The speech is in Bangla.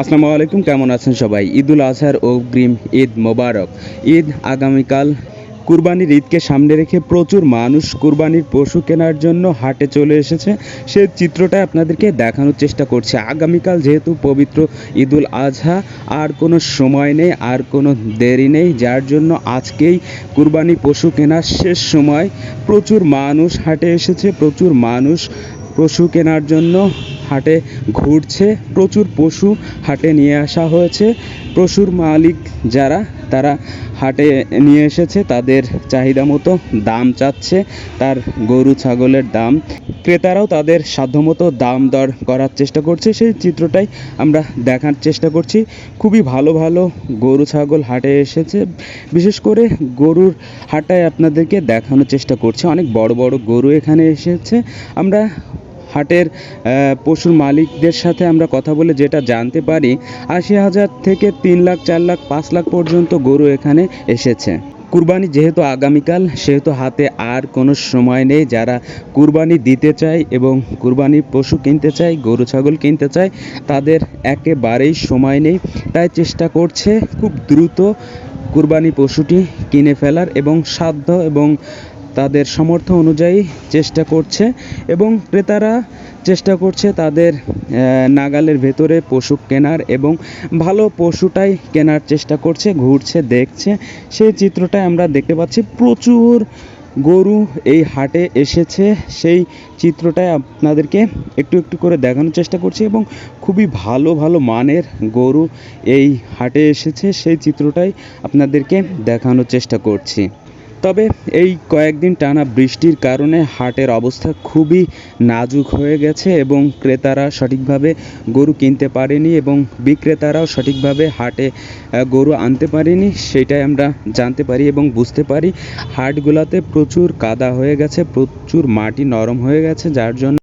আসসালামু আলাইকুম, কেমন আছেন সবাই? ঈদুল আজহার অগ্রিম ঈদ মোবারক। ঈদ আগামীকাল কুরবানির ঈদকে সামনে রেখে প্রচুর মানুষ কুরবানির পশু কেনার জন্য হাটে চলে এসেছে। সেই চিত্রটা আপনাদেরকে দেখানোর চেষ্টা করছে। আগামীকাল যেহেতু পবিত্র ঈদুল আজহা, আর কোনো সময় নেই, আর কোনো দেরি নেই, যার জন্য আজকেই কুরবানি পশু কেনার শেষ সময়। প্রচুর মানুষ হাটে এসেছে, প্রচুর মানুষ পশু কেনার জন্য হাটে ঘুরছে, প্রচুর পশু হাটে নিয়ে আসা হয়েছে। পশুর মালিক যারা, তারা হাটে নিয়ে এসেছে, তাদের চাহিদা মতো দাম চাচ্ছে, তার গরু ছাগলের দাম। ক্রেতারাও তাদের সাধ্যমতো দাম দর করার চেষ্টা করছে, সেই চিত্রটাই আমরা দেখার চেষ্টা করছি। খুবই ভালো ভালো গরু, ছাগল হাটে এসেছে। বিশেষ করে গরুর হাটায় আপনাদেরকে দেখানোর চেষ্টা করছি। অনেক বড় বড় গরু এখানে এসেছে। আমরা হাটের পশুর মালিকদের সাথে আমরা কথা বলে যেটা জানতে পারি, আশি হাজার থেকে তিন লাখ, চার লাখ, পাঁচ লাখ পর্যন্ত গরু এখানে এসেছে। কুরবানি যেহেতু আগামীকাল, সেহেতু হাতে আর কোনো সময় নেই। যারা কুরবানি দিতে চায় এবং কুরবানির পশু কিনতে চায়, গরু, ছাগল কিনতে চায়, তাদের একেবারেই সময় নেই। তাই চেষ্টা করছে খুব দ্রুত কুরবানি পশুটি কিনে ফেলার এবং সাধ্য এবং তাদের সামর্থ্য অনুযায়ী চেষ্টা করছে এবং ক্রেতারা চেষ্টা করছে তাদের নাগালের ভেতরে পশু কেনার এবং ভালো পশুটাই কেনার চেষ্টা করছে, ঘুরছে, দেখছে। সেই চিত্রটাই আমরা দেখতে পাচ্ছি প্রচুর গরু এই হাটে এসেছে। সেই চিত্রটাই আপনাদেরকে একটু একটু করে দেখানোর চেষ্টা করছি এবং খুবই ভালো ভালো মানের গরু এই হাটে এসেছে। সেই চিত্রটাই আপনাদেরকে দেখানোর চেষ্টা করছি। তবে এই কয়েকদিন টানা বৃষ্টির কারণে হাটের অবস্থা খুবই নাজুক হয়ে গেছে এবং ক্রেতারা সঠিকভাবে গরু কিনতে পারেনি এবং বিক্রেতারাও সঠিকভাবে হাটে গরু আনতে পারেনি সেটাই আমরা জানতে পারি এবং বুঝতে পারি। হাটগুলোতে প্রচুর কাদা হয়ে গেছে, প্রচুর মাটি নরম হয়ে গেছে, যার জন্য